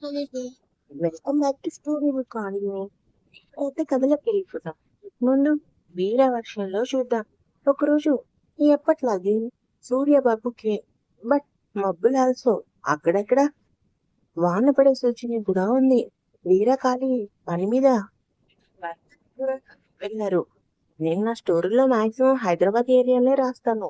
Welcome back to story book audio అయితే కథలోకి వెళ్ళిపోతాం ముందు వీర వర్షంలో చూద్దాం. ఒకరోజు ఎప్పట్లాగే సూర్యబాబుకి బట్ మబ్బులు ఆల్సో అక్కడక్కడ వాన పడే సూచన కూడా ఉంది. వీరకాళి ఖాళీ పని మీద వెళ్ళారు. నేను నా స్టోరీలో మాక్సిమం హైదరాబాద్ ఏరియానే రాస్తాను.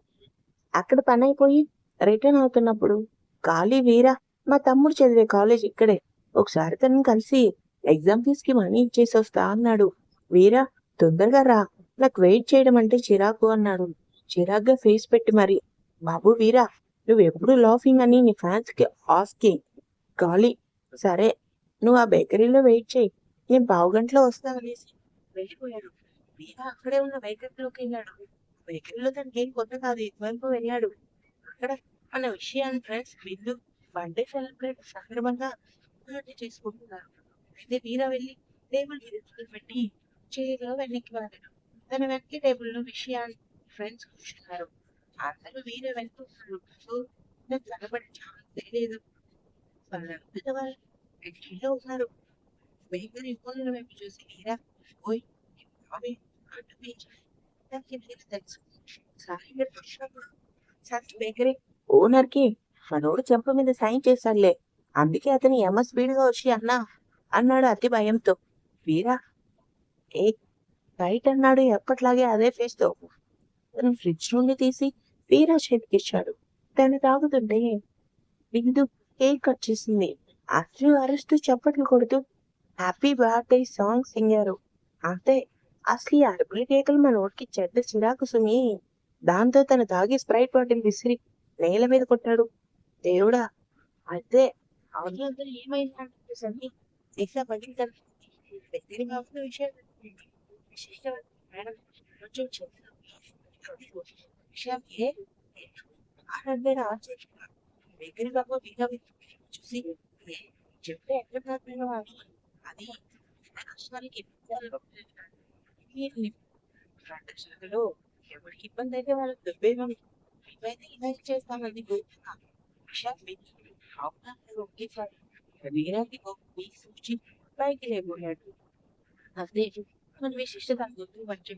అక్కడ పని అయిపోయి రిటర్న్ అవుతున్నప్పుడు ఖాళీ వీరా మా తమ్ముడు చదివే కాలేజ్ ఇక్కడే. ఒకసారి తనని కలిసి ఎగ్జామ్ ఫీజ్కి మనీ ఇచ్చేసి వస్తా అన్నాడు. వీరా తొందరగా రా. నాకు వెయిట్ చేయడం అంటే చిరాకు అన్నాడు. చిరాగ్గా ఫేస్ పెట్టి మరి. బాబు వీరా నువ్వు ఎప్పుడు లాఫింగ్ అని నీ ఫ్యాన్స్కి ఆస్కింగ్ గాలి. సరే నువ్వు ఆ బేకరీలో వెయిట్ చేయి. నేను పావు గంటలో వస్తా అనేసి వెళ్ళిపోయాడు. వీరా అక్కడే ఉన్న బేకరీలోకి వెళ్ళాడు. బేకరీలో తనకి ఏం కొత్త కాదు. ఇటువైపు వెళ్ళాడు. అక్కడ మన విషయాన్ని ఫ్రెండ్స్ బిందు బర్త్డే సెలబ్రేట్ సందర్భంగా పార్టీ చేసుకుంటున్నారు అయితే వీర వెళ్ళి టేబుల్ మీద పెట్టి చైర్లో వెనక్కి వాడారు తన వెనక్కి టేబుల్లో విషయాన్ని ఫ్రెండ్స్ కూర్చున్నారు. అందరూ వీర వెళ్తున్నారు నాకు కనబడి చాలా తెలియదు. వాళ్ళంతా పెద్దవాళ్ళు ఇంట్లో ఉన్నారు. బేకరీ ఫోన్ల వైపు చూసి వీరా పోయి అవి అటు నాకు వీర తెలుసు? సాయిగా వచ్చినప్పుడు సచ్ బేకరీ ఓనర్కి మనోడు చెంప మీద సైన్ చేశాడులే. అందుకే అతని ఎమ స్పీడ్గా వచ్చి అన్నా అన్నాడు అతి భయంతో. వీరా ఏ బయట అన్నాడు ఎప్పట్లాగే అదే ఫేస్తో తను ఫ్రిడ్జ్ నుండి తీసి వీరా చేతికిచ్చాడు తను తాగుతుంటే బిందు కేక్ కట్ చేసింది. అర్జున్ అరుస్తూ చప్పట్లు కొడుతూ హ్యాపీ బర్త్డే సాంగ్ సింగారు. అంతే అసలు ఈ అరుపుల కేకలు మన ఓడికి చెడ్డ చిరాకు సుమి. దాంతో తను తాగి స్ప్రైట్ బాటిల్ విసిరి నేల మీద కొట్టాడు. దేవుడా అయితే అవతలంతా ఏమైందంటే సన్ని దీక్ష పడింది దగ్గర కావాల్సిన విషయం విశిష్ట మేడం కొంచెం విషయం ఏ? దగ్గర కాక చూసి చెప్తే ఎక్కడ అది కష్టానికి ఎవరికి ఇబ్బంది అయితే వాళ్ళకి దుర్భేమం మేమైతే ఇలా చేస్తామని కోరుతున్నాం విషయం అవునా ఒకేసారి వీరాకి పైకి లేకపోయాడు అదే మన విశిష్టత గుర్తు వచ్చి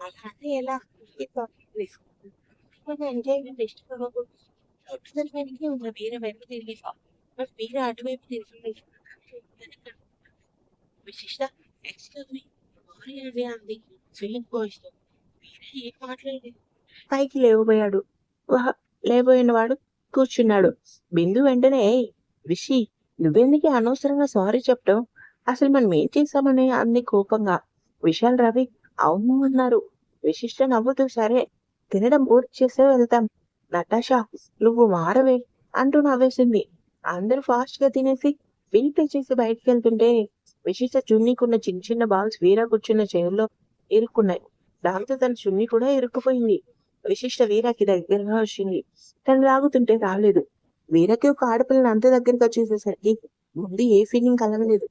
అలా అంటే ఎలా మన ఇష్టపడకూడదు ఉన్న వీర వైపు తిరిగి బట్ వీర అటువైపు తిరిగి విశిష్ట ఎక్స్క్యూజ్ మీ అంది ఫీలింగ్ వాయిస్ వీర ఏం మాట్లాడలేదు పైకి లేవబోయాడు లేబోయిన వాడు కూర్చున్నాడు బిందు వెంటనే విషి నువ్వెందుకే అనవసరంగా సారీ చెప్పడం? అసలు మనం ఏం చేసామని అంది కోపంగా. విశాల్ రవి అవును అన్నారు. విశిష్ట నవ్వుతూ సరే తినడం పూర్తి చేసే వెళ్తాం. నటాషా నువ్వు మారవే అంటూ నవ్వేసింది. అందరూ ఫాస్ట్గా తినేసి బిల్ పే చేసి బయటికి వెళ్తుంటే విశిష్ట చున్నీకున్న చిన్న చిన్న బాల్స్ వీరా కూర్చున్న చైర్లో ఇరుక్కున్నాయి. దాంతో తన చున్నీ కూడా ఇరుక్కుపోయింది. విశిష్ట వీరకి దగ్గరగా వచ్చింది తను లాగుతుంటే రాలేదు. వీరకి ఒక ఆడపిల్లని అంత దగ్గరగా చూసేసరికి ముందు ఏ ఫీలింగ్ కలగలేదు.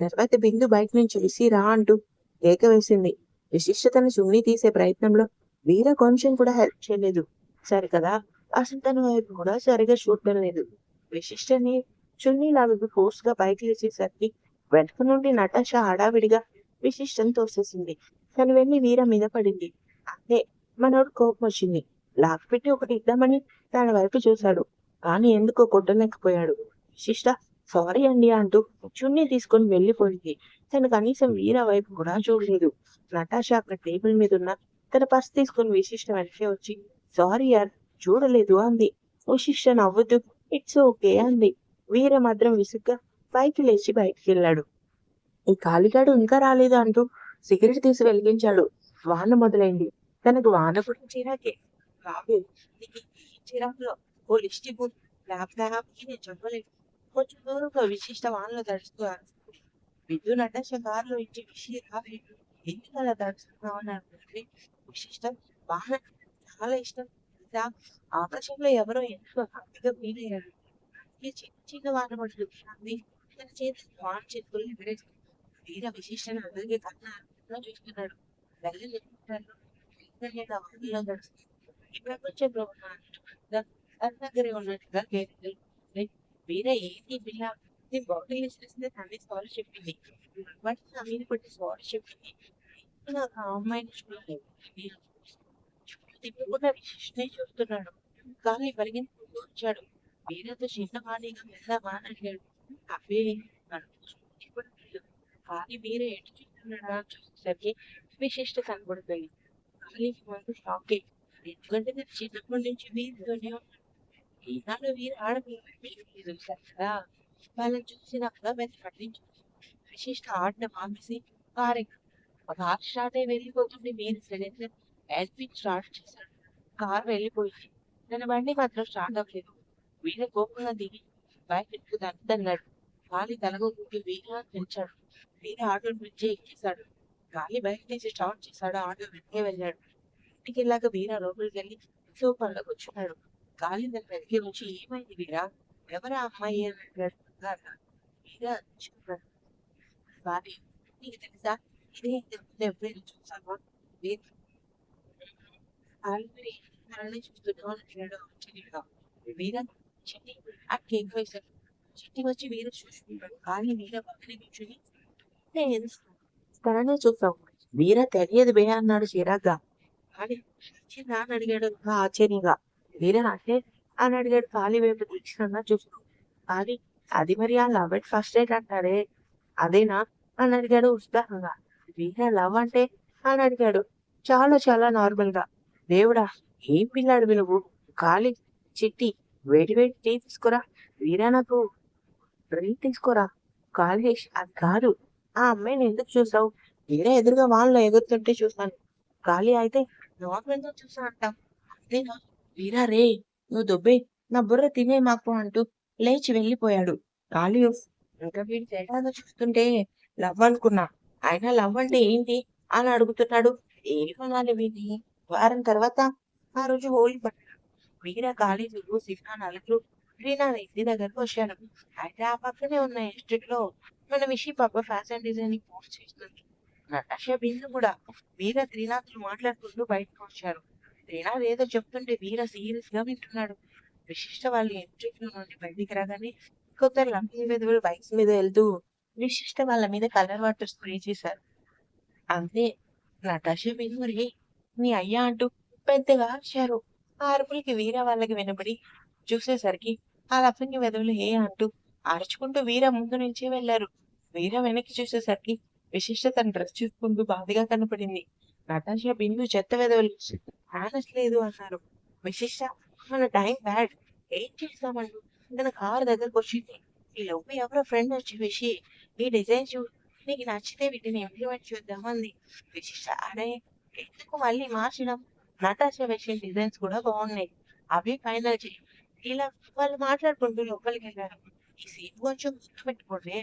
తర్వాత బిందు బయట నుంచి విసి రా అంటూ కేక వేసింది. విశిష్ట తన చున్నీ తీసే ప్రయత్నంలో వీర కొంచెం కూడా హెల్ప్ చేయలేదు. సరే కదా అసలు తన వైపు కూడా సరిగా చూడటం లేదు. విశిష్టని చున్నీ లావి ఫోర్స్గా బయట వేసేసరికి వెనక నుండి నటాష హడావిడిగా విశిష్టం తోసేసింది. తను వెళ్ళి వీర మీద పడింది. అంతే మనోడు కోపం వచ్చింది. లాక్ పెట్టి ఒకటి ఇద్దామని తన వైపు చూశాడు. కానీ ఎందుకో కొట్టలేకపోయాడు. విశిష్ట సారీ అండి అంటూ చున్నీ తీసుకొని వెళ్ళిపోయింది. తను కనీసం వీర వైపు కూడా చూడలేదు. నటాషా అక్కడ టేబుల్ మీద ఉన్న తన పర్స్ తీసుకొని విశిష్ట వెనకే వచ్చి సారీ యార్ చూడలేదు అంది. విశిష్ట నవ్వుతూ ఇట్స్ ఓకే అంది. వీర మాత్రం విసుగ్గా పైకి లేచి బయటికి వెళ్ళాడు. ఈ కాలిగాడు ఇంకా రాలేదు అంటూ సిగరెట్ తీసి వెలిగించాడు. వాన మొదలైంది. తనకు వాన గురించినాకే బాబు నీకు ఈ చిరాకులో ఓ లిస్ట్ ఇవ్వు. ల్యాప్టాప్కి నేను చెప్పలేదు కొంచెం దూరంలో విశిష్ట వానలో తడుస్తూ విద్యు నటాష కారులో ఇచ్చి విషయం రాలేదు ఎందుకు అలా తడుస్తున్నావు అని అనుకుంటే విశిష్టం వాన చాలా ఇష్టం. ఇంకా ఆకాశంలో ఎవరో ఎందుకు హ్యాపీగా ఫీల్ అయ్యారు అందుకే చిన్న చిన్న వాన పడుతుంది తన చేతికి వాన చేతులు ఎగరేస్తుంది వీర విశిష్టను అందరికీ కన్నా చూస్తున్నాడు. వెళ్ళలేకుంటారు చెప్తారు లేదా వానలో ఉన్నట్టుగా ఏంటి పిల్ల నేను బాటిల్ ఇస్తే తనే సారీ చెప్పింది బట్ నా మీద నాకు ఆ అమ్మాయిని చూడలేదు తిప్పకుండా విశిష్టనే చూస్తున్నాడు కానీ పరిగెత్తుకుంటూ వచ్చాడు వీరతో చిన్నపాటిగా వెళ్దామా అని అడిగాడు కానీ మీరే ఎటు చూస్తున్నాడా చూసేసరికి విశిష్ట కనబడిపోయింది కానీ మాకు షాక్ ఎందుకంటే నేను చిన్నప్పటి నుంచి వీరితోనే ఉన్నాను. ఈనాడు వీరు ఆడపిల్లలు కదా వాళ్ళని చూసినప్పుడు వెనక పట్టించు విశిష్ట ఆడడం ఆపేసి కారు కార్ స్టార్ట్ అయి వెళ్ళిపోతుంది మీరు సడన్గా ఎల్పిన్ స్టార్ట్ చేశాడు. కార్ వెళ్ళిపోయింది. నన్ను బండి మాత్రం స్టార్ట్ అవ్వలేదు. వీర కోపంగా దిగి బైక్ ఎక్కుదాన్ని అన్నాడు. కానీ తలగొట్టి వీర పెంచాడు వీర ఆటో నుంచి ఎక్కేశాడు గాలి బైక్ నుంచి స్టార్ట్ చేశాడు ఆటో వెనక్కి వెళ్ళాడు. ఇంటికి వెళ్ళాక వీరా లోపలికి వెళ్ళి సోఫాలో కూర్చున్నాడు. గాలి తన వెనక్కి వచ్చి ఏమైంది వీరా? ఎవరా అమ్మాయి? అని అడిగాడు. కంగారుగా. వీర చూస్తున్నాడు గాలి నీకు తెలుసా? ఇదే ఇంతకుముందు ఎప్పుడైనా చూసావా వీర ఆల్రెడీ మనల్ని చూస్తున్నావు అని అడిగాడు ఆశ్చర్యంగా చిట్టి ఆ కేక్ వేశాడు చిట్టి వచ్చి వీర చూసుకుంటాడు కానీ వీర పక్కనే కూర్చొని నేను తననే చూసావు మీరా తెలియదు బే అన్నాడు చిరాగ్గా. కానీ చిన్న అని అడిగాడు. ఆశ్చర్యంగా. వీర అంటే అని అడిగాడు. ఖాళీ వైపు తీక్షణంగా చూస్తూ. కానీ అది మరి ఆ లవ్ ఎట్ ఫస్ట్ డేట్ అంటారే? అదేనా? అని అడిగాడు ఉత్సాహంగా. వీరా లవ్ అంటే? అని అడిగాడు. చాలా చాలా నార్మల్గా దేవుడా ఏం పిల్లాడు నువ్వు? ఖాళీ చిట్టి వేడి వేడి టీ తీసుకురా. వీరా నాకు డ్రింక్ తీసుకోరా. కాలేష్ అది కాదు. ఆ అమ్మాయిని ఎందుకు చూసావు? వేరే ఎదురుగా వాళ్ళు ఎగురుతుంటే చూసాను ఖాళీ అయితే నార్మల్ చూసా అంటాం నేను వీరా రే నువ్వు దొబ్బే నా బుర్ర తినే మాకు అంటూ లేచి వెళ్ళిపోయాడు. ఖాళీ ఇంకా వీడి తేడాగా చూస్తుంటే లవ్ అనుకున్నా. అయినా లవ్ అంటే ఏంటి అని అడుగుతున్నాడు. ఏమనాలి వీడిని. వారం తర్వాత ఆ రోజు హోలీ పండుగ వీర ఖాళీ నువ్వు సింహ నలుగురు రీనా ఇంటి దగ్గరకు వచ్చాను. అయితే ఆ పక్కనే ఉన్న ఇన్స్టిట్యూట్లో మన విషి పాప ఫ్యాషన్ డిజైనింగ్ కోర్స్ చేస్తుంది నటాషా బిందు కూడా వీర త్రినాథులు మాట్లాడుకుంటూ బయటకు వచ్చారు. త్రినాథ్ ఏదో చెప్తుంటే వీర సీరియస్గా వింటున్నాడు. విశిష్ట వాళ్ళు ఎంట్రీలో నుండి బయటికి రాగానే కొందరు లంపీ వెధవులు బైక్స్ మీద వెళ్తూ విశిష్ట వాళ్ళ మీద కలర్ వాటర్ స్ప్రే చేశారు. అంతే నటాషా బిందు రే నీ అయ్యా అంటూ పెద్దగా అరిచారు. ఆ అరుపులకి వీర వాళ్ళకి వినబడి చూసేసరికి ఆ లఫంగి వెధవులు ఏ అంటూ అరుచుకుంటూ వీర ముందు నుంచే వెళ్ళారు వీర వెనక్కి చూసేసరికి విశిష్ట తన డ్రెస్ చూసుకుంటూ బాధగా కనపడింది. నటాషా బిందు చెత్త వెదవలు. మేనేజ్ లేదు అన్నారు. విశిష్ట మన టైం బ్యాడ్ ఏం చేస్తామండు? తన కారు దగ్గరకు వచ్చింది. ఈ లవ్ ఎవరో ఫ్రెండ్ వచ్చి విషి ఈ డిజైన్ చూ నీకు నచ్చితే వీటిని ఇంప్లిమెంట్ చేద్దామంది విశిష్ట అరే ఎందుకు మళ్ళీ మార్చడం? నటాషా వేసిన డిజైన్స్ కూడా బాగున్నాయి. అవి ఫైనల్ చేయి. ఇలా వాళ్ళు మాట్లాడుకుంటూ లోపలికి వెళ్ళారు. ఈ కొంచెం గుర్తుపెట్టుకోండి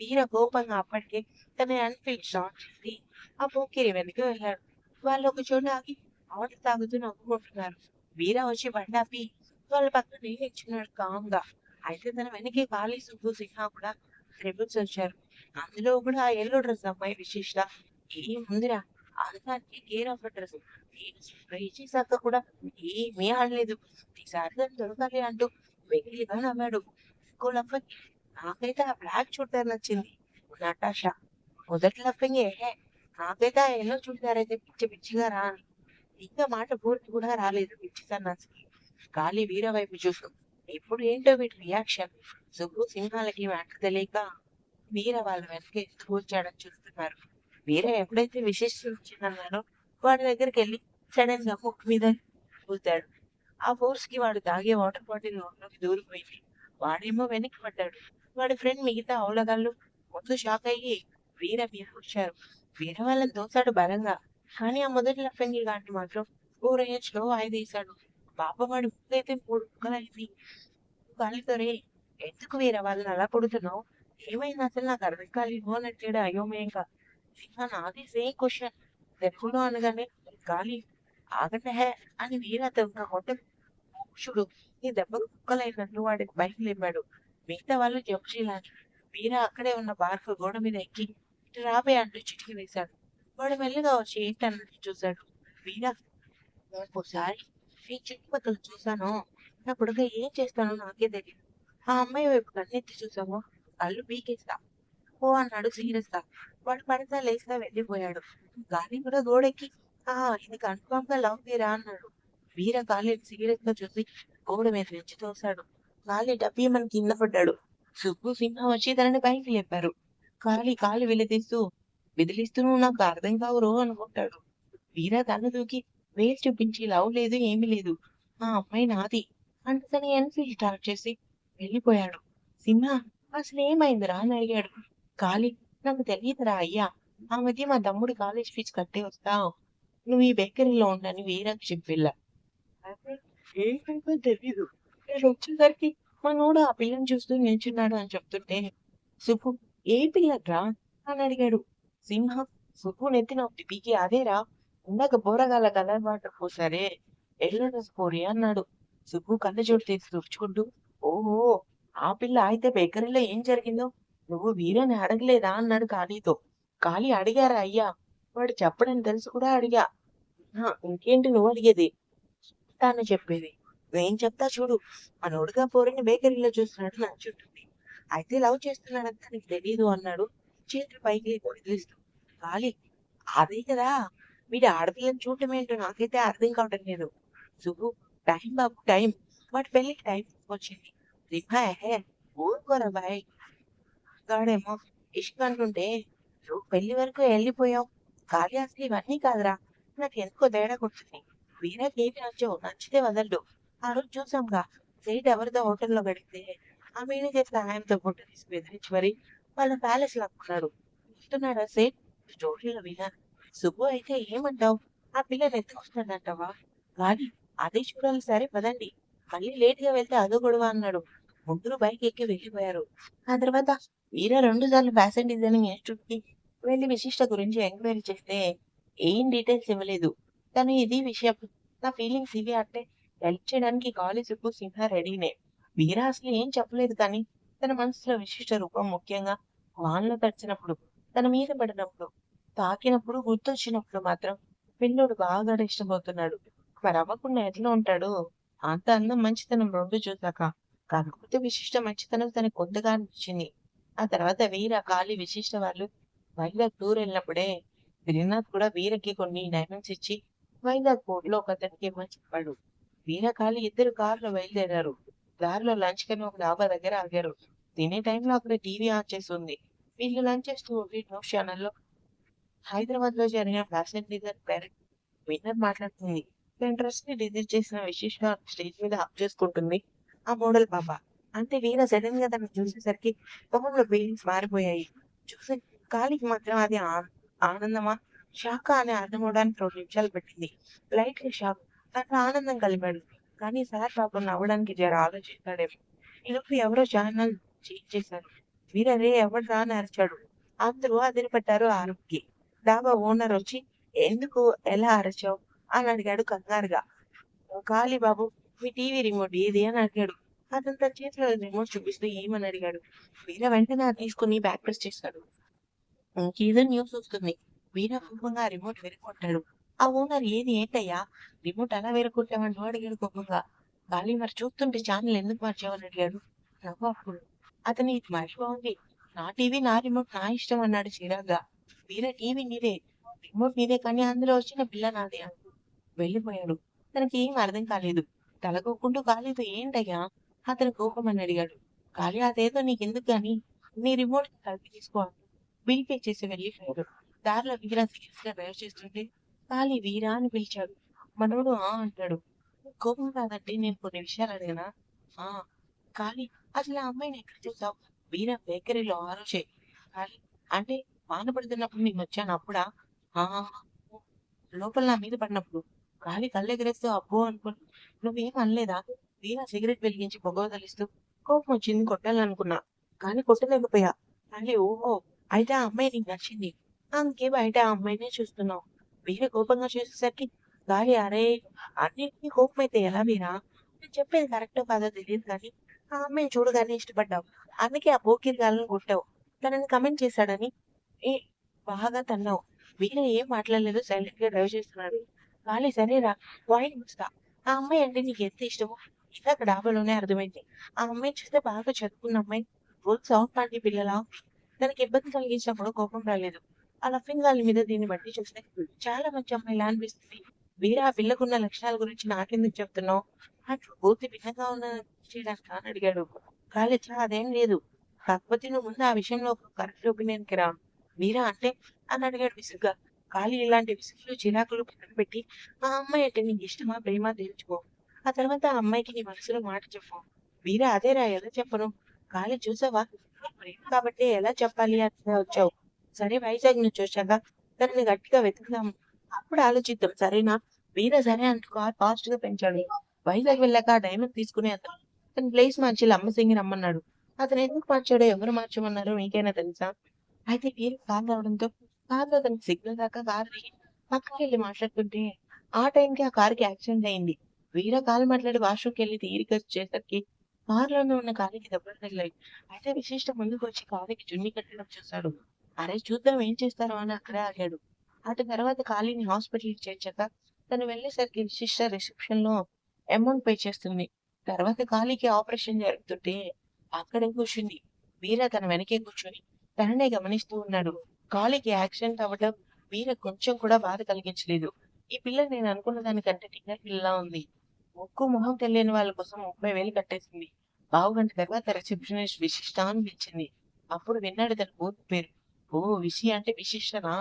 వీర కోపంగా అప్పటికే తన అన్ఫీల్డ్ షాట్ చేసి ఆ పోకిరి వెనక్కి వెళ్ళాడు. వాళ్ళు ఒక చోట ఆగి ఆట తాగుతూ నవ్వుకుంటున్నారు. వీర వచ్చి బండాపి వాళ్ళ పక్కన నిల్చున్నాడు కామ్గా. అయితే తన వెనకే బాలీ సుబ్బు సింహ కూడా ట్రిబుల్స్ వచ్చారు. అందులో కూడా ఆ ఎల్లో డ్రెస్ అమ్మాయి విశిష్ట. ఏముందిరా అందరికి కేర్ ఆఫ్ డ్రెస్ నేను స్ప్రే చేశాక కూడా ఏమీ ఆడలేదు. ఈసారి దాన్ని దొరకాలి అంటూ వెకిలిగా నవ్వాడు. ఇంకో లఫంగి నాకైతే ఆ బ్లాక్ చూడటారు నచ్చింది. నటాషా మొదటి లఫంగి ఏహే నాకైతే ఆ ఎల్లో చూడటారైతే పిచ్చి పిచ్చిగా రా. ఇంకా మాట పూర్తి కూడా రాలేదు పిచ్చి సన్నాసికి. గాలి వీర వైపు చూసాం ఇప్పుడు ఏంటో వీటి రియాక్షన్? సుబ్బు సింహాలకి వెనక తెలియక వీర వాళ్ళ వెనక ఎందుకు వచ్చాడని చూస్తున్నారు. వీర ఎప్పుడైతే విశేషం వచ్చిందన్నారో వాడి దగ్గరికి వెళ్ళి సడన్గా ముక్కు మీద పూతాడు ఆ ఫోర్స్కి వాడు తాగే వాటర్ బాటిల్లోకి దూరిపోయింది. వాడేమో వెనక్కి పడ్డాడు. వాడి ఫ్రెండ్ మిగతా అవులగాళ్ళు ముందు షాక్ అయ్యి వీర మీద వచ్చారు. వీర వాళ్ళని దోశాడు బలంగా. కానీ ఆ మొదటి లఫంగి గారిని మాత్రం ఫోర్ ఏజ్లో ఐదేశాడు పాప వాడి ముక్కైతే మూడు ముక్కలైంది కాలితోరే ఎందుకు వీర వాళ్ళని అలా కొడుతున్నావు? ఏమైంది అసలు? నాకు అర్థం కాలేదు అని అడిగాడు అయోమయంగా. సింహ నాది సేమ్ క్వశ్చన్ తెలుగులో అనగానే గాలి ఆగండి హే అని వీర అతను కొట్ట చూడు ఈ దెబ్బకు కుక్కలైనట్లు వాడికి బయట లేపాడు మిగతా వాళ్ళు జంప్ చేయాలి వీర అక్కడే ఉన్న బార్కు గోడ మీద ఎక్కి "ఇటు రాబే అంటూ చిటికి వేశాడు. వాడు మెల్లగా వచ్చి ఏంటన్నట్టు చూశాడు. వీర ఒకసారి ఈ చుట్టుపక్కల చూశాను. నా కొడుకు ఏం చేస్తానో నాకే తెలియదు ఆ అమ్మాయి వైపు కన్నెత్తి చూసావో కళ్ళు పీకేస్తా. ఓ అన్నాడు సీరియస్ వాడు పడతా లేస్తా వెళ్ళిపోయాడు. గాని కూడా గోడెక్కి ఆ ఇది కన్ఫామ్గా లవ్ మీరా అన్నాడు. వీర కాలేజీ సీరియస్గా చూసి గోడ మీద నుంచి తోశాడు. కాలి డబ్బి మన కింద పడ్డాడు. సుబ్బు సింహ వచ్చి తనని పైకి లేపారు. కాలి కాలు విలదీస్తూ విదిలిస్తూ నాకు అర్థం కావురో అనుకుంటాడు. వీర తల దూకి వేలు చూపించి లవ్ లేదు ఏమీ లేదు. ఆ అమ్మాయి నాది అంటే తన ఎన్ఫీల్ స్టార్ట్ చేసి వెళ్ళిపోయాడు. సింహ అసలు ఏమైందిరా అని అడిగాడు. కాలి నాకు తెలియదురా అయ్యా. ఆ మధ్య మా తమ్ముడు కాలేజ్ ఫీజు కట్టే వస్తావు. నువ్వు ఈ బేకరీలో ఉండని వీరాకి చెప్పి వెళ్ళా ఏంటంటే తెలీదు. నేను వచ్చేసరికి మనోడు ఆ పిల్లని చూస్తూ నిల్చున్నాడు అని చెప్తుంటే సుబ్బు ఏ పిల్లరా అని అడిగాడు. సింహ సుబ్బు నెత్తిన ఒకటి పీకి అదేరా? ఇందాక బోరగాల కలర్ వాటర్ పోసారే. ఎల్లో పోరి అన్నాడు. సుబ్బు కళ్ళ చోటు తీసి తుడుచుకుంటూ ఓహో ఆ పిల్ల అయితే బేకరీలో ఏం జరిగిందో? నువ్వు వీరని అడగలేదా? అన్నాడు ఖాళీతో. ఖాళీ అడిగారా అయ్యా? వాడు చెప్పడని తెలిసి కూడా అడిగా. ఇంకేంటి నువ్వు అడిగేది? అని చెప్పేది. నేను చెప్తా చూడు మనోడుగా పోరిని బేకరీలో చూస్తున్నాడు నచ్చుంటుంది అయితే లవ్ చేస్తున్నాడంత నీకు తెలియదు అన్నాడు. చేతులు పైకి వదిలిస్తూ కాలి అదే కదా. వీడి ఆడపిల్లని చూడటం ఏంటో నాకైతే అర్థం కావటం లేదు. సుబ్బు టైం బాబు టైం. వాటి పెళ్ళికి టైం వచ్చింది. రిఫా హే ఊరుకోరా బాయ్. గాడేమో ఇష్క అంటుంటే నువ్వు పెళ్ళి వరకు వెళ్ళిపోయావు. కాళీ అసలు ఇవన్నీ కాదురా. నాకు ఎందుకో తేడా కొడుతుంది. వీరాకి ఏమి నుంచి నచ్చితే వదలడు. ఆ రోజు చూసాంగా సైట్ ఎవరితో హోటల్లో గడిపితే ఆ మేనేజర్ సహాయంతో ఫోటో తీసి బెదిరించి మరి వాళ్ళ ప్యాలెస్ లాక్కున్నారు ఇస్తున్నాడా సేట్ స్టోరీలో వినా. సుబ్బు అయితే ఏమంటావు? ఆ పిల్లని ఎత్తుకొస్తాడంటావా కానీ అదే చూడాలి సరే పదండి. మళ్ళీ లేట్గా వెళ్తే అదో గొడవ అన్నాడు. ముగ్గురు బైక్ ఎక్కి వెళ్ళిపోయారు. ఆ తర్వాత వీర రెండు సార్లు ఫ్యాషన్ డిజైనింగ్ ఇన్స్టిట్యూట్కి వెళ్ళి విశిష్ట గురించి ఎంక్వైరీ చేస్తే ఏం డీటెయిల్స్ ఇవ్వలేదు. తను ఇది విషయం. నా ఫీలింగ్స్ ఇవి అంటే హెల్ప్ చేయడానికి కాలేజీకు సింహ రెడీనే వీర అసలు ఏం చెప్పలేదు కానీ తన మనసులో విశిష్ట రూపం ముఖ్యంగా వాన్లో తడిచినప్పుడు తన మీద పడినప్పుడు తాకినప్పుడు గుర్తొచ్చినప్పుడు మాత్రం పిల్లోడు బాగా ఇష్టపోతున్నాడు మరి అవ్వకుండా ఎట్లా ఉంటాడు? అంత అందం మంచితనం రెండు చూసాక కాకపోతే విశిష్ట మంచితనం తనకు కొద్దిగా అనిపించింది. ఆ తర్వాత వీర కాళి విశిష్ట వాళ్ళు వైజాగ్ టూర్ వెళ్ళినప్పుడే శ్రీనాథ్ కూడా వీరకి కొన్ని డైమండ్స్ ఇచ్చి వైజాగ్ పోర్ట్లో ఒక అతనికి ఇవ్వని చెప్పాడు. వీర ఇద్దరు కారులో బయలుదేరారు. దారిలో లంచ్ కని ఒక డాబా దగ్గర ఆగారు. తినే టైంలో అక్కడ టీవీ ఆన్ చేసి ఉంది. వీళ్ళు లంచ్ చేస్తూ ఉంటే న్యూస్ ఛానల్లో హైదరాబాద్లో జరిగిన ఫ్యాషన్ డిజైన్ పేరెంట్ విన్నర్ మాట్లాడుతుంది. తన డ్రెస్ని డిజైన్ చేసిన విశిష్ట స్టేజ్ మీద హక్ చేసుకుంటుంది. ఆ మోడల్ పాప. అంతే వీర సడన్గా తను చూసేసరికి మొహంలో ఫీలింగ్స్ మారిపోయాయి. చూసి కాలికి మాత్రం అది ఆ- ఆనందమా షాక్ అని అర్థం అవడానికి రెండు నిమిషాలు పెట్టింది. లైట్ షాక్ తను ఆనందం కలిపాడు. కానీ సార్ పాపం నవ్వడానికి జర ఆలోచిస్తాడేమో. ఈలోపు ఎవరో ఛానల్ చేంజ్ చేశారు. వీరరే ఎవరు రా అని అరిచాడు. అందరూ అదిరి పెట్టారు ఆరుకి. డాబా ఓనర్ వచ్చి ఎందుకు? ఎలా అరచావు? అని అడిగాడు కంగారుగా. కాళీబాబు మీ టీవీ రిమోట్ ఏది? అని అడిగాడు. అతను తన చేతిలో రిమోట్ చూపిస్తూ ఏమని అడిగాడు. వీర వెంటనే తీసుకుని బ్యాక్ ప్రెస్ చేశాడు. ఇంకేదో న్యూస్ వస్తుంది. వీర కోపంగా రిమోట్ వెరుకొట్టాడు ఆ ఓనర్ ఏది ఏంటయ్యా? రిమోట్ అలా వెరుకొట్టామంటూ అడిగాడు కోపంగా. గాలి మరి చూస్తుంటే ఛానల్ ఎందుకు మార్చావని అడిగాడు. నవ్వు అప్పుడు అతని ఇది మర్చిపోయింది నా టీవీ నా రిమోట్ నా ఇష్టం అన్నాడు చిరాగ్గా. వీర టీవీ నీదే రిమోట్ నీదే కానీ అందులో వచ్చిన పిల్ల నాదే అంటూ వెళ్ళిపోయాడు. తనకి ఏం అర్థం కాలేదు. తలకోకుండా కాలేదు ఏంటయ్యా అతను కోపం అని అడిగాడు. కాలి అదేదో నీకెందుకు గాని నీ రిమోట్ కలిపి తీసుకో బిల్ పే చేసి వెళ్ళిపోయాడు. దారిలో వీరా సీరియస్గా డ్రైవ్ చేస్తుంటే కాళీ వీరా? అని పిలిచాడు. మనోడు ఆ అంటాడు. కోపం కాదంటే నేను కొన్ని విషయాలు అడిగినా? ఆ కానీ అసలు ఆ అమ్మాయిని ఎక్కడ చూసావు? వీరా బేకరీలో ఆ రోజే. అంటే వాన పడుతున్నప్పుడు నేను వచ్చాను అప్పుడా? ఆ లోపల నా మీద పడినప్పుడు. గాలి కళ్ళెగరేస్తూ అబ్బో అనుకుని నువ్వేం అనలేదా? వీరా సిగరెట్ వెలిగించి పొగవదలిస్తూ కోపం వచ్చింది కొట్టాలనుకున్నా. కానీ కొట్టలేకపోయా. కానీ ఓహో అయితే ఆ అమ్మాయి నీకు నచ్చింది. అందుకే బయట ఆ అమ్మాయినే చూస్తున్నావు. వీర కోపంగా చూసేసరికి గాలి అరే అన్నిటికీ కోపం అయితే ఎలా వీరా నేను చెప్పేది కరెక్టో కాదో తెలియదు కానీ ఆ అమ్మాయిని చూడగానే ఇష్టపడ్డావు. అందుకే ఆ పోకిరి గాలను కొట్టావు. తనని కమెంట్ చేశాడని ఏ బాగా తన్నావు. వీర ఏం మాట్లాడలేదు సైలెంట్గా డ్రైవ్ చేస్తున్నాడు. గాలి సరేరా వాయిన్ వస్తా. ఆ అమ్మాయి అంటే నీకు ఎంత ఇష్టమో ఇందాక డాబాలోనే అర్థమైంది. ఆ అమ్మాయి చూస్తే బాగా చదువుకున్న అమ్మాయి రోజు సౌండ్ పార్టీ పిల్లలా? తనకి ఇబ్బంది కలిగించినప్పుడు కోపం రాలేదు. అలా ఫింగాల మీద దీన్ని బట్టి చూస్తే చాలా మంచి అమ్మాయిలా అనిపిస్తుంది. వీరా ఆ పిల్లకున్న లక్షణాల గురించి నాకెందుకు చెప్తున్నావు? అటు పూర్తి భిన్నంగా ఉన్న చేయడానికి అని అడిగాడు. కాలేజా అదేం లేదు. కాకపోతే నువ్వు ముందు ఆ విషయంలో ఒక కరెక్ట్ ఒపీనియన్‌కి రా. మీరా అంటే అని అడిగాడు విసుగ్గా. ఖాళీ ఇలాంటి విసుగులు, చిరాకులు పక్కన పెట్టి ఆ అమ్మాయి అంటే నీకు ఇష్టమా, ప్రేమా తేల్చుకో. ఆ తర్వాత ఆ అమ్మాయికి నీ మనసులో మాట చెప్పు. వీరా అదేరా ఎలా చెప్పను? ఖాళీ చూసావా? ప్రేమ కాబట్టి ఎలా చెప్పాలి అని వచ్చావు. సరే వైజాగ్ నుంచి వచ్చాక తనని గట్టిగా వెతుకుదాము అప్పుడు ఆలోచిద్దాం సరేనా? వీరా సరే అంటూ కార్ ఫాస్ట్‌గా పెంచాడు. వైజాగ్ వెళ్ళాక డైమండ్ తీసుకునే అతను తన ప్లేస్ మార్చి లంబసింగి రమ్మన్నాడు. అతను ఎందుకు మార్చాడో, ఎవరు మార్చమన్నారో మీకైనా తెలుసా? అయితే వీరు కారు రావడంతో కార్‌లో అతనికి సిగ్నల్ దాకా కారు దిగి పక్కకెళ్ళి మాట్లాడుతుంటే ఆ టైంకి ఆ కారుకి యాక్సిడెంట్ అయింది. వీరా కాల్ మాట్లాడి వాష్‌రూమ్‌కెళ్ళి తీరిక వచ్చేసరికి కారులోనే ఉన్న కాలికి దెబ్బలు తగిలాయి. అయితే విశిష్ట ముందుకొచ్చి కాలికి జున్ని కట్టడం చూశాడు. అరే చూద్దాం ఏం చేస్తారో అని అక్కడే ఆగాడు. అటు తర్వాత కాలిని హాస్పిటల్‌కి చేర్చాక తను వెళ్ళేసరికి విశిష్ట రిసెప్షన్‌లో అమౌంట్ పే చేస్తుంది. తర్వాత కాలికి ఆపరేషన్ జరుగుతుంటే అక్కడే కూర్చుంది. వీరా తన వెనకే కూర్చొని తననే గమనిస్తూ ఉన్నాడు. కాలికి యాక్సిడెంట్ అవ్వడం వీర కొంచెం కూడా బాధ కలిగించలేదు. ఈ పిల్ల నేను అనుకున్న దానికంటే టిన్నర్ పిల్లలా ఉంది. ముక్కు, మొహం తెలియని వాళ్ళ కోసం 30,000 కట్టేసింది. బావుగంట తర్వాత రిసెప్షనిస్ట్ విశిష్ట అనిపించింది అప్పుడు విన్నాడు తన పూర్తి పేరు. ఓ విషి అంటే విశిష్టనా?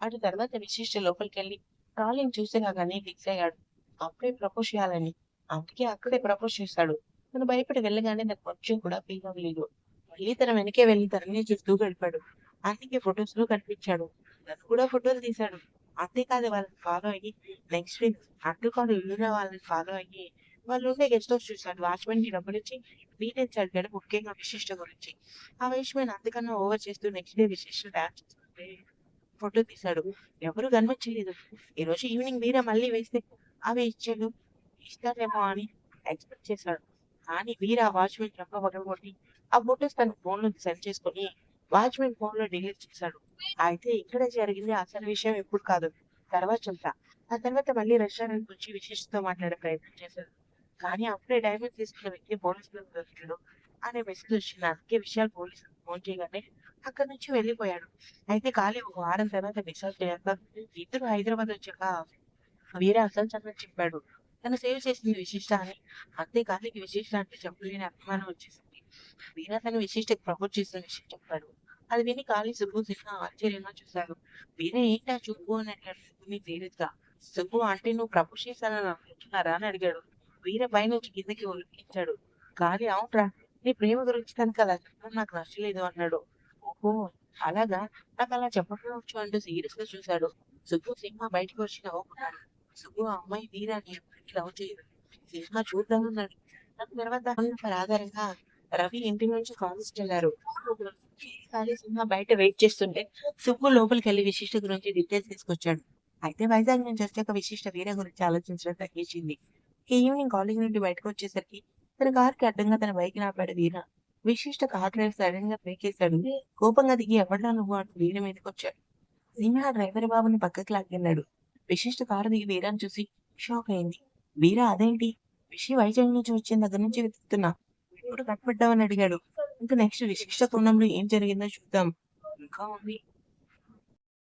అటు తర్వాత విశిష్ట లోపలికెళ్ళి కాలిని చూసి రాగానే ఫిక్స్ అయ్యాడు. అప్పుడే ప్రపోజ్ చేయాలని. అందుకే అక్కడే ప్రపోజ్ చేశాడు. తను భయపడి వెళ్ళగానే నాకు కొంచెం కూడా ఫీల్ అవ్వలేదు. మళ్ళీ తన వెనకే వెళ్ళి తననే చూస్తూ గడిపాడు. అందుకే ఫోటోస్‌లో కనిపించాడు. తను కూడా ఫోటోలు తీశాడు. అంతేకాదు వాళ్ళని ఫాలో అయ్యి నెక్స్ట్ వీక్ అటు కాదు వాళ్ళని ఫాలో అయ్యి వాళ్ళుండే గెస్ట్ హౌస్ చూశాడు. వాచ్మెన్ వాచ్‌మెన్‌కి డబ్బులిచ్చి డీటెయిల్స్ అడిగాడు ముఖ్యంగా విశిష్ట గురించి. ఆ వాచ్‌మెన్ అంతకన్నా ఓవర్ చేస్తూ next day Vishishta dance photo తీశాడు. ఎవరు కనిపించలేదు. రోజు ఈవినింగ్ మీరే మళ్ళీ వేస్తే అవి ఇచ్చాడు. ఇస్తారేమో అని ఎక్స్‌పెక్ట్ చేశాడు. కానీ వీరా వాచ్‌మెన్ చెంప పగలగొట్టి ఆ ఫోటోస్ తన ఫోన్‌లోకి సెండ్ చేసుకొని వాచ్‌మెన్ ఫోన్లో డిలీట్ చేశాడు. అయితే ఇక్కడే జరిగింది అసలు విషయం ఇప్పుడు కాదు. తర్వాత చెప్తా. ఆ తర్వాత మళ్ళీ రెస్టారెంట్ గురించి విశిష్టతో మాట్లాడే ప్రయత్నం చేశాడు. కానీ అప్పుడే డైమండ్ తీసుకున్న వ్యక్తి పోలీసులకు దొరికాడు అనే మెసేజ్ వచ్చింది. అందుకే విశాల్ పోలీసులకు ఫోన్ చేయగానే అక్కడి నుంచి వెళ్ళిపోయాడు. అయితే ఖాళీ ఒక వారం తర్వాత డిశ్చార్జ్ అయ్యాక ఇద్దరు హైదరాబాద్ వచ్చాక వేరే అసలు సంగతి చెప్పాడు. తను సేవ్ చేసింది విశిష్ట అని. అంతే కాలికి విశిష్ట అంటే చెప్పలేని అభిమానం వచ్చేసింది. వీరా తను విశిష్టకి ప్రపోజ్ చేసిన విషయం చెప్పాడు. అది విని ఖాళీ సుబ్బు సిన్హా ఆశ్చర్యంగా చూశారు. వీరే ఏంటా చూపు అని అడిగాడు సుబ్బుని సుబ్బు అంటే నువ్వు ప్రపోజ్ చేశానని అనుకుంటున్నారా అని అడిగాడు. వీర పైనుంచి కిందకి ఉలికించాడు. కానీ అవునురా నీ ప్రేమ గురించి కనుక అలా చెప్పడం నాకు నచ్చలేదు అన్నాడు. ఓహో! అలాగా నాకు అలా చెప్పకపోవచ్చు అంటూ సీరియస్‌గా చూశాడు. సుబ్బు, సింహ బయటకు వచ్చి నవ్వుకున్నారు. సుబ్బు ఆ అమ్మాయి వీరాన్ని ఎప్పటికీ లవ్ చేయదు. సింహ చూద్దామన్నాడు. దాని తర్వాత ఆధారంగా రవి ఇంటి నుంచి కాలేజ్‌కెళ్ళారు. కాళీ, సింహ బయట వెయిట్ చేస్తుంటే సుబ్బు లోపలికి వెళ్ళి విశిష్ట గురించి డీటెయిల్స్ తీసుకొచ్చాడు. అయితే వైజాగ్ నుంచి వచ్చాక విశిష్ట వీర గురించి ఆలోచించడం తగ్గించింది. ఈవినింగ్ కాలేజ్ నుండి బయటకు వచ్చేసరికి తన కారుకి అడ్డంగా తన బైక్ నాపాడు వీర. విశిష్ట కార్ డ్రైవర్ సడెన్‌గా బ్రేకేశాడు. కోపంగా దిగి ఎవడ్రా నువ్వు అంటూ వీర మీదకొచ్చాడు. సింహ డ్రైవర్ బాబుని పక్కకి లాక్కెళ్ళాడు. విశిష్ట కారు దిగి వీరాని చూసి షాక్ అయింది. వీర అదేంటి? విషి వైజాగ్ నుంచి వచ్చిన దగ్గర నుంచి వెతుకుతున్నా. ఇప్పుడు కనపడ్డావు అడిగాడు. ఇంకా నెక్స్ట్ విశిష్ట కోణంలో ఏం జరిగిందో చూద్దాం. ఇంకా ఉంది.